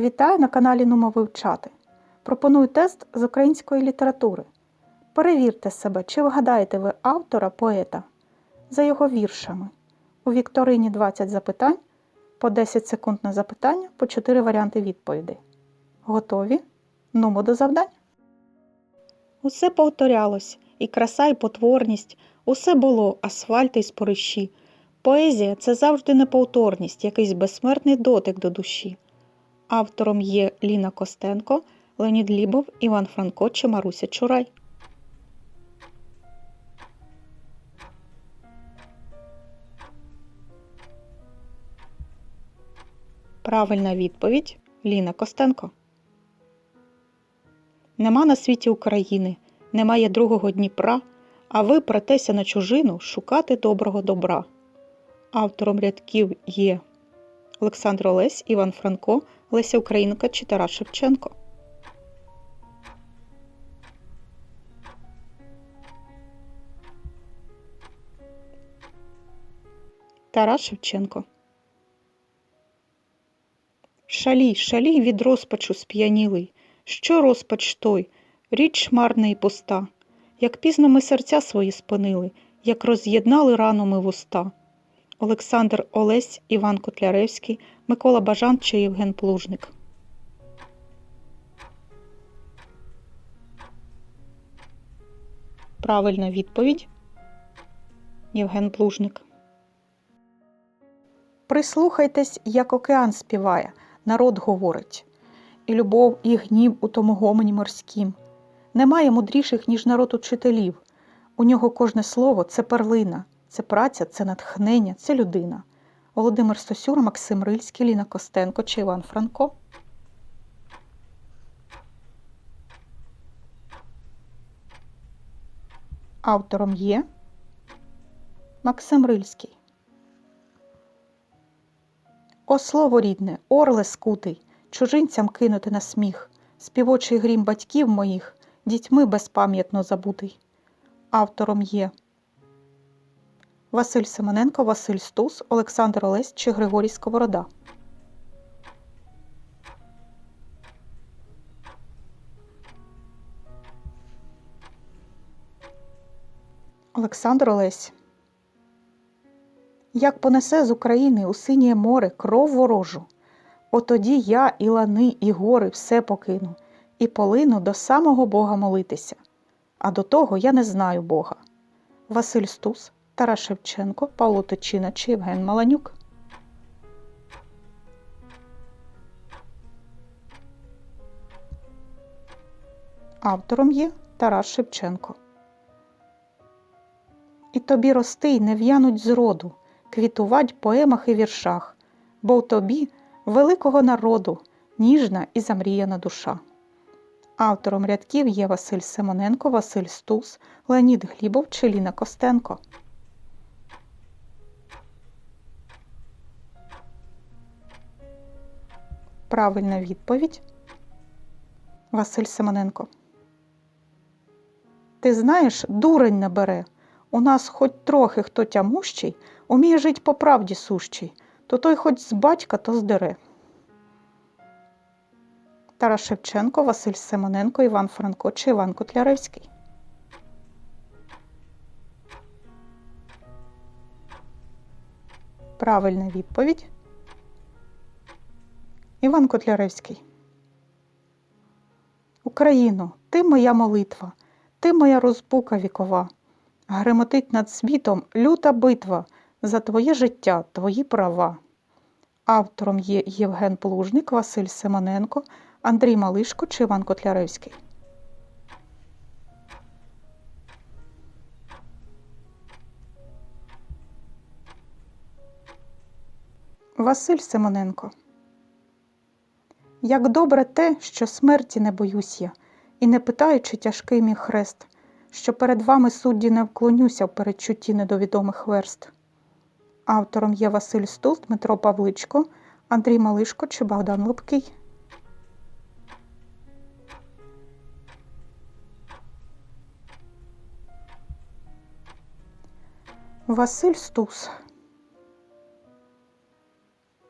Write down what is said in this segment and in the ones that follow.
Вітаю на каналі Нумо Вивчати. Пропоную тест з української літератури. Перевірте себе, чи вгадаєте ви автора поета за його віршами. У вікторині 20 запитань, по 10 секунд на запитання, по 4 варіанти відповідей. Готові? Нумо до завдань. Усе повторялось, і краса, і потворність, усе було, асфальт і спорищі. Поезія це завжди неповторність, якийсь безсмертний дотик до душі. Автором є Ліна Костенко, Леонід Лібов, Іван Франко чи Маруся Чурай. Правильна відповідь Ліна Костенко. Нема на світі України, немає другого Дніпра, а ви претеся на чужину шукати доброго добра. Автором рядків є Олександр Олесь, Іван Франко, Леся Українка чи Тарас Шевченко. Тарас Шевченко. Шалій, шалій від розпачу сп'янілий. Що розпач той? Річ марна і пуста. Як пізно ми серця свої спинили, як роз'єднали рану ми вуста. Олександр Олесь, Іван Котляревський, Микола Бажан чи Євген Плужник. Правильна відповідь Євген Плужник. Прислухайтесь, як океан співає, народ говорить, і любов, і гнів у тому гомоні морськім. Немає мудріших, ніж народ учителів. У нього кожне слово це перлина, це праця, це натхнення, це людина. Володимир Стосюр, Максим Рильський, Ліна Костенко чи Іван Франко. Автором є Максим Рильський. О слово рідне, орле скутий, чужинцям кинути на сміх, співочий грім батьків моїх, дітьми безпам'ятно забутий. Автором є Василь Семененко, Василь Стус, Олександр Олесь чи Григорій Сковорода. Олександр Олесь. Як понесе з України у синє море кров ворожу, отоді я і лани, і гори все покину, і полину до самого Бога молитися. А до того я не знаю Бога. Василь Стус, Тарас Шевченко, Павло Точина чи Євген Маланюк. Автором є Тарас Шевченко. І тобі рости й не в'януть зроду, квітувать в поемах і віршах, бо в тобі великого народу ніжна і замріяна душа. Автором рядків є Василь Симоненко, Василь Стус, Леонід Глібов чи Ліна Костенко. Правильна відповідь Василь Симоненко. Ти знаєш, дурень не бере. У нас хоч трохи хто тямущий, уміє жить по правді сущий, то той хоч з батька, то здере. Тарас Шевченко, Василь Симоненко, Іван Франко чи Іван Котляревський. Правильна відповідь. Іван Котляревський. Україно, ти моя молитва, ти моя розбука вікова. Гремотить над світом люта битва за твоє життя, твої права. Автором є Євген Плужник, Василь Симоненко, Андрій Малишко чи Іван Котляревський. Василь Симоненко. Як добре те, що смерті не боюсь я, і не питаючи тяжкий мій хрест, що перед вами судді не вклонюся в передчутті недовідомих верст. Автором є Василь Стус, Дмитро Павличко, Андрій Малишко чи Богдан Лубкий. Василь Стус.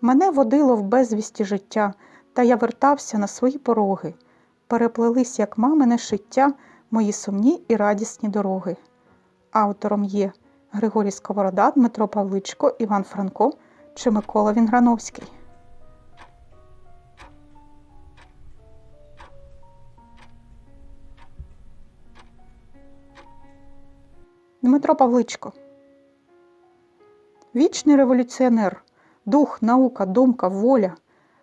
Мене водило в безвісті життя, Та я вертався на свої пороги, переплелись, як мамине шиття, мої сумні і радісні дороги. Автором є Григорій Сковорода, Дмитро Павличко, Іван Франко чи Микола Вінграновський. Дмитро Павличко. Вічний революціонер, дух, наука, думка, воля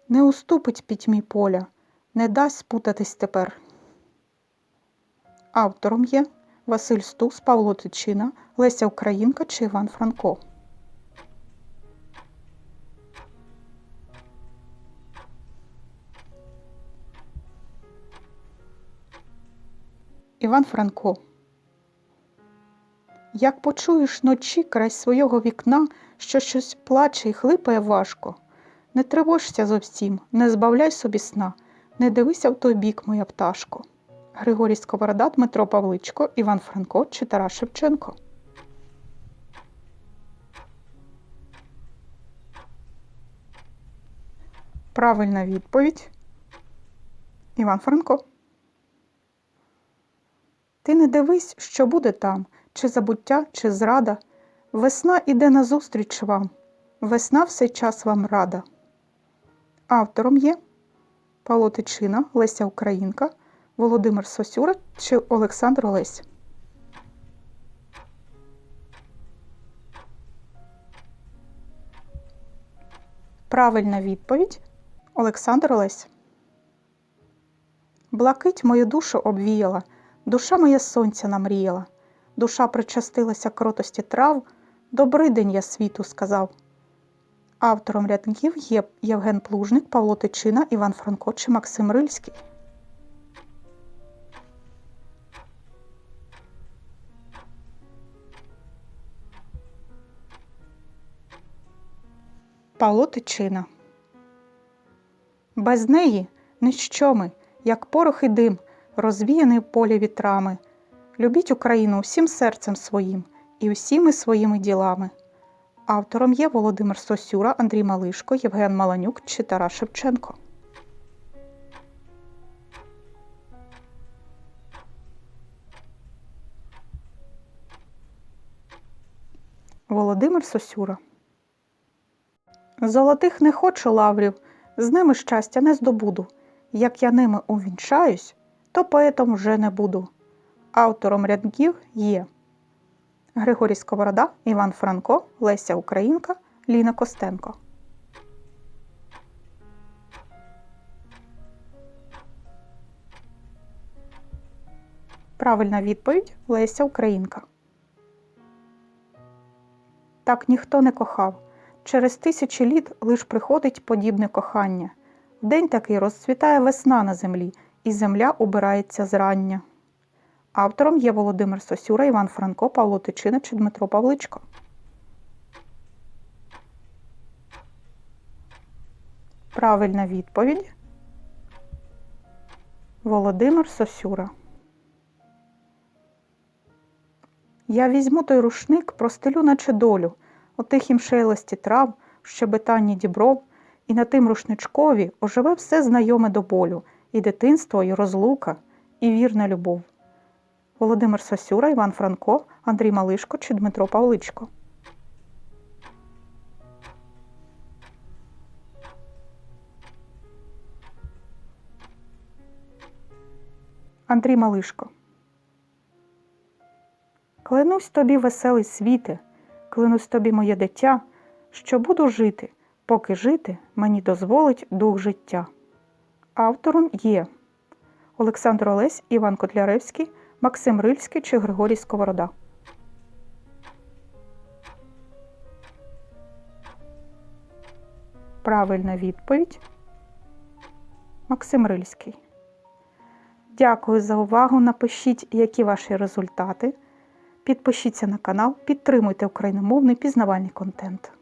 не уступить пітьмі поля, не дасть спутатись тепер. Автором є Василь Стус, Павло Тичина, Леся Українка чи Іван Франко. Іван Франко. Як почуєш ночі край свого вікна, що щось плаче і хлипає важко. Не тривожся зовсім, не збавляй собі сна, не дивися в той бік, моя пташко. Григорій Сковорода, Дмитро Павличко, Іван Франко чи Тарас Шевченко. Правильна відповідь. Іван Франко. Ти не дивись, що буде там, чи забуття, чи зрада. Весна іде назустріч вам. Весна все час вам рада. Автором є Павло Тичина, Леся Українка, Володимир Сосюра чи Олександр Олесь. Правильна відповідь Олександр Олесь. Блакить мою душу обвіяла, душа моя сонця намріяла, душа причастилася кротості трав, добрий день я світу сказав. Автором рядків є Євген Плужник, Павло Тичина, Іван Франко чи Максим Рильський. Павло Тичина. Без неї ніщо ми, як порох і дим, розвіяний в полі вітрами. Любіть Україну всім серцем своїм і усіми своїми ділами. Автором є Володимир Сосюра, Андрій Малишко, Євген Маланюк чи Тарас Шевченко. Володимир Сосюра. Золотих не хочу лаврів, з ними щастя не здобуду. Як я ними увінчаюсь, то поетом вже не буду. Автором рядків є Григорій Сковорода, Іван Франко, Леся Українка, Ліна Костенко. Правильна відповідь Леся Українка. Так ніхто не кохав. Через тисячі літ лиш приходить подібне кохання. В день такий розцвітає весна на землі, і земля убирається зрання. Автором є Володимир Сосюра, Іван Франко, Павло Тичина чи Дмитро Павличко. Правильна відповідь Володимир Сосюра. Я візьму той рушник, простелю, наче долю, у тихім шелесті трав, в щебетанні дібров, і на тим рушничкові оживе все знайоме до болю, і дитинство, і розлука, і вірна любов. Володимир Сосюра, Іван Франко, Андрій Малишко чи Дмитро Павличко. Андрій Малишко. Клянусь тобі, веселий світе, клянусь тобі, моє дитя, що буду жити, поки жити мені дозволить дух життя. Автором є Олександр Олесь, Іван Котляревський, Максим Рильський чи Григорій Сковорода. Правильна відповідь Максим Рильський. Дякую за увагу. Напишіть, які ваші результати. Підпишіться на канал, підтримуйте україномовний пізнавальний контент.